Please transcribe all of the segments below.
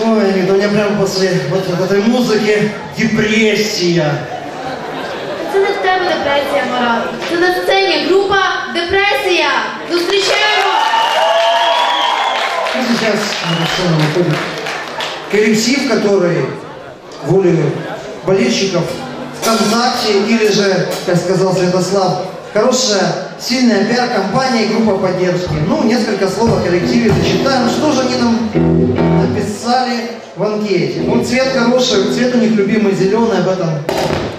Ой, Никита, у меня прямо после вот этой музыки депрессия. Це не в тебе депресія, Марат. Це на сцені група Депресія. Зустрічаємо! Ну, сейчас на сцену выходит коллектив, который волею болельщиков ВКонтакте или же, как сказал Святослав, хорошая, сильная пиар-компания и группа поддержки. Ну, несколько слов о коллективе зачитаем. Что же они нам написали в анкете? Ну, цвет хороший, цвет у них любимый зеленый, об этом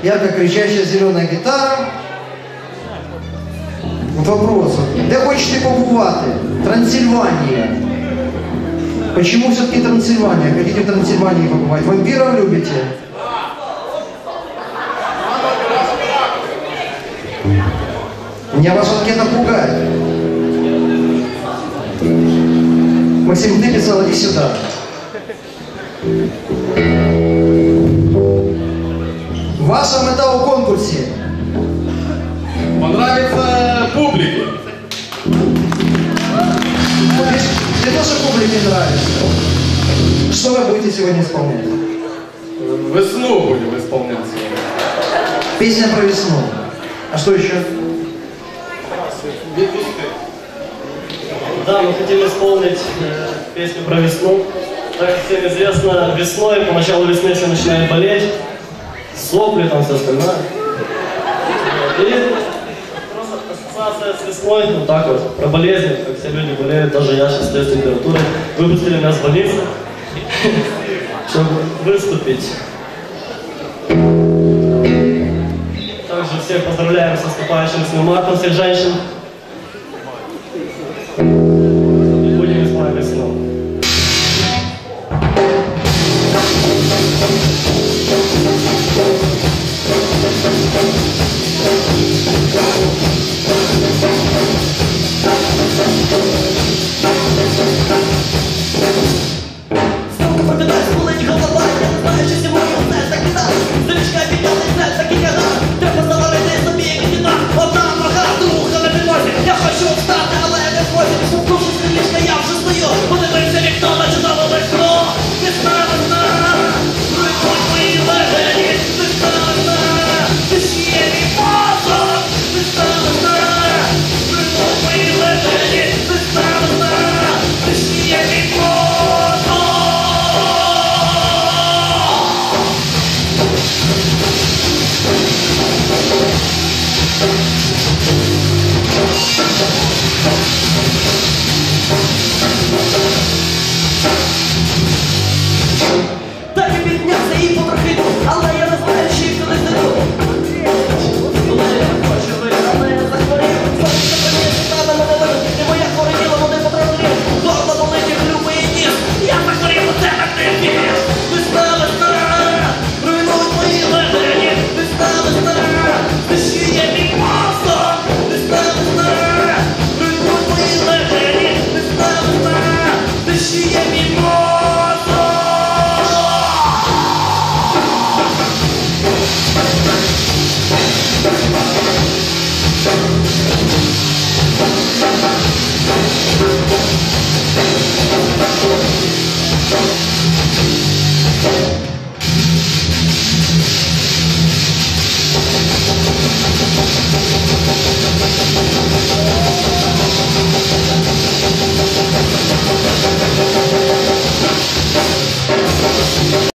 ярко кричащая зеленая гитара. От вопрос. Де хочете побувати? Трансильвания. Почему все-таки Трансильвания? Хотите в Трансильвании побывать? Вампиров любите? Меня ваша анкета пугает. Максим, ты писал, иди сюда. Ваша мета у конкурсе. Понравится публике. Мне тоже публике нравится. Что вы будете сегодня исполнять? Весну будем исполнять. Песня про весну. А что еще? Да, мы хотим исполнить э, песню про весну. Так как всем известно, весной, по началу весны все начинает болеть, сопли там все остальное. И просто ассоциация с весной, вот так вот, про болезни, как все люди болеют, даже я сейчас с температурой, выпустили меня с больницы, чтобы выступить. Также всех поздравляем с наступающим 8 марта, всех женщин.